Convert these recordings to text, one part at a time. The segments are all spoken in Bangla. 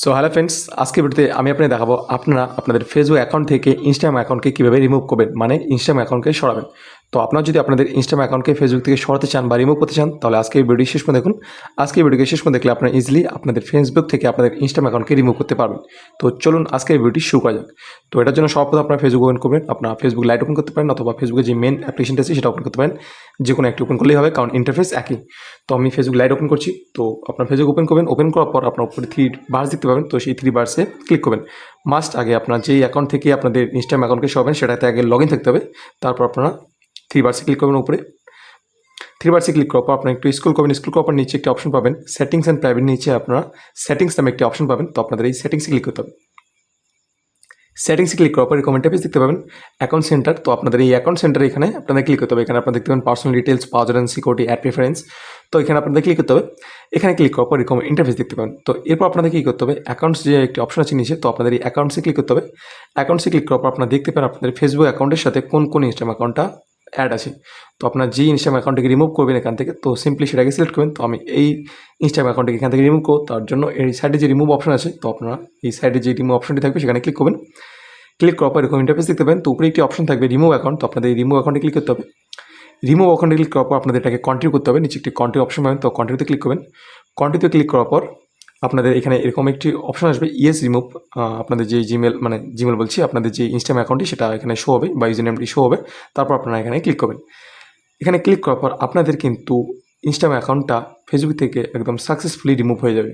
সো হ্যালো ফ্রেন্ডস আজকে ভিডিওতে আমি আপনাকে দেখাবো আপনারা আপনাদের ফেসবুক অ্যাকাউন্ট থেকে ইনস্টাগ্রাম অ্যাকাউন্টকে কীভাবে রিমুভ করবেন? মানে ইনস্টাগ্রাম অ্যাকাউন্টকে সরাবেন। তো আপনারা যদি আপনাদের ইনস্টাগ্রাম অ্যাকাউন্টকে ফেসবুক থেকে সরাতে চান বা রিমুভ করতে চান, তাহলে আজকে এই ভিডিও শেষ করে দেখুন। আজকে এই ভিডিওকে শেষ করে দেখলে আপনারা ইজিলি আপনাদের ফেসবুক থেকে আপনাদের ইনস্টাগ্রাম অ্যাকাউন্টকে রিমুভ করতে পারবেন। তো চলুন আজকে এই ভিডিওটি শুরু করা যাক। তো এটার জন্য সর্বপ্রথম আপনারা ফেসবুক ওপেন করবেন। আপনার ফেসবুক লাইট ওপেন করতে পারেন অথবা ফেসবুকের যে মেন অ্যাপ্লিকেশনটা আছে সেটা ওপেন করতে পারেন। যে কোনো একটি ওপেন করলেই হবে, কারণ ইন্টারফেস একই। তো আমি ফেসবুক লাইট ওপেন করছি। তো আপনার ফেসবুক ওপেন করবেন। ওপেন করার পর আপনার উপরে থ্রি বার্স দেখতে পাবেন। তো সেই থ্রি বার্সে ক্লিক করবেন। মাস্ট আগে আপনার যেই অ্যাকাউন্ট থেকে আপনাদের ইনস্টাগ্রাম অ্যাকাউন্টকে সরাবেন, সেটাতে আগে লগ ইন থাকতে হবে। তারপর আপনারা থ্রি বার্সে ক্লিক করবেন উপরে। থ্রি বার্সে ক্লিক করার পর আপনার একটু স্কুল করবেন স্কুল করার পর নিচে একটি অপশন পাবেন সেটিংস অ্যান্ড প্রাইভেট নিচে আপনারা সেটিংস নামে একটি অপশন পাবেন, তো আপনাদের এই সেটিংসে ক্লিক করতে হবে। সেটিংসে ক্লিক করার পর কমেন্ট পেজ দেখতে পাবেন অ্যাকাউন্ট সেন্টার তো আপনাদের এই অ্যাকাউন্ট সেন্টার এখানে আপনাদের ক্লিক করতে হবে। এখানে আপনারা দেখতে পাবেন personal details password and security ad preference তো এখানে আপনাদের ক্লিক করতে হবে। এখানে ক্লিক করার পর এরকম ইন্টারফেস দেখতে পাবেন। তো এরপর আপনাদের কী করতে হবে? অ্যাকাউন্টস যে একটি অপশন আছে নিচে, তো আপনাদের এই অ্যাকাউন্টসে ক্লিক করতে হবে। অ্যাকাউন্টসে ক্লিক করার পর আপনারা দেখতে পারেন আপনাদের ফেসবুক অ্যাকাউন্টের সাথে কোন কোন ইনস্টাগ্রাম অ্যাকাউন্টটা অ্যাড আছে। তো আপনার যে ইনস্টাগ্রাম অ্যাকাউন্টটাকে রিমুভ করবেন এখান থেকে, তো সিম্পলি সেটাকে সিলেক্ট করবেন। তো আমি এই ইনস্টাগ্রাম অ্যাকাউন্টটাকে এখান থেকে রিমুভ করব। তার জন্য এই সাইডে যে রিমুভ অপশন আছে, তো আপনারা এই সাইডে যে রিমুভ অপশনটি থাকবে সেখানে ক্লিক করবেন। ক্লিক করার পর এরকম ইন্টারফেস দেখতে পাবেন। তো উপরে একটি অপশন থাকবে রিমুভ অ্যাকাউন্ট তো আপনাদের এই রিমুভ অ্যাকাউন্টে ক্লিক করতে হবে। রিমুভ অ্যাকাউন্টে ক্লিক করার পর আপনাদের এটাকে কন্টিনিউ করতে হবে। নিচে একটি কন্টিনিউ অপশন পাবেন। তো কন্টিনিউতে ক্লিক করবেন। কন্টিনিউতে ক্লিক করার পর আপনাদের এখানে এরকম একটি অপশন আসবে ইয়েস রিমুভ আপনাদের যে জিমেল মানে জিমেল বলছি, আপনাদের যে ইনস্টাগ্রাম অ্যাকাউন্টটি সেটা এখানে শো হবে বা ইউজার নেমটি শো হবে, তারপর আপনারা এখানে ক্লিক করবেন। এখানে ক্লিক করার পর আপনাদের কিন্তু ইনস্টাগ্রাম অ্যাকাউন্টটা ফেসবুক থেকে একদম সাকসেসফুলি রিমুভ হয়ে যাবে।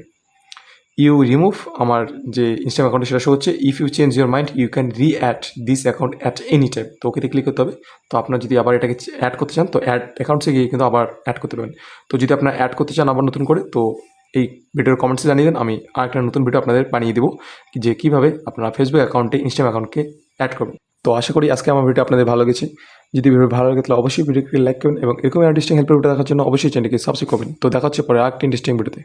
ইউ রিমুভ আমার যে ইনস্টাগ্রাম অ্যাকাউন্টে সেটা শো হচ্ছে if you change your mind you can re-add this account at any time তো ওকেতে ক্লিক করতে হবে। তো আপনার যদি আবার এটাকে অ্যাড করতে চান, তো অ্যাড অ্যাকাউন্টসে গিয়ে কিন্তু আবার অ্যাড করতে পারবেন। তো যদি আপনার অ্যাড করতে চান আবার নতুন করে, তো এই ভিডিওর কমেন্টসে জানিয়ে দেন, আমি আরেকটা নতুন ভিডিও আপনাদের বানিয়ে দেবো, যে কীভাবে আপনারা ফেসবুক অ্যাকাউন্টে ইনস্টাগ্রাম অ্যাকাউন্টকে অ্যাড করবেন। তো আশা করি আজকে আমার ভিডিও আপনাদের ভালো লেগেছে। যদি ভিডিও ভালো লাগে, তাহলে অবশ্যই ভিডিওকে লাইক করবেন এবং এরকম ইন্টারেস্টিং হেল্পের ভিডিও দেখার জন্য অবশ্যই চ্যানেলকে সাবস্ক্রাইব করবেন। তো দেখা হচ্ছে পরে আরেকটি ইন্টারেস্টিং ভিডিওতে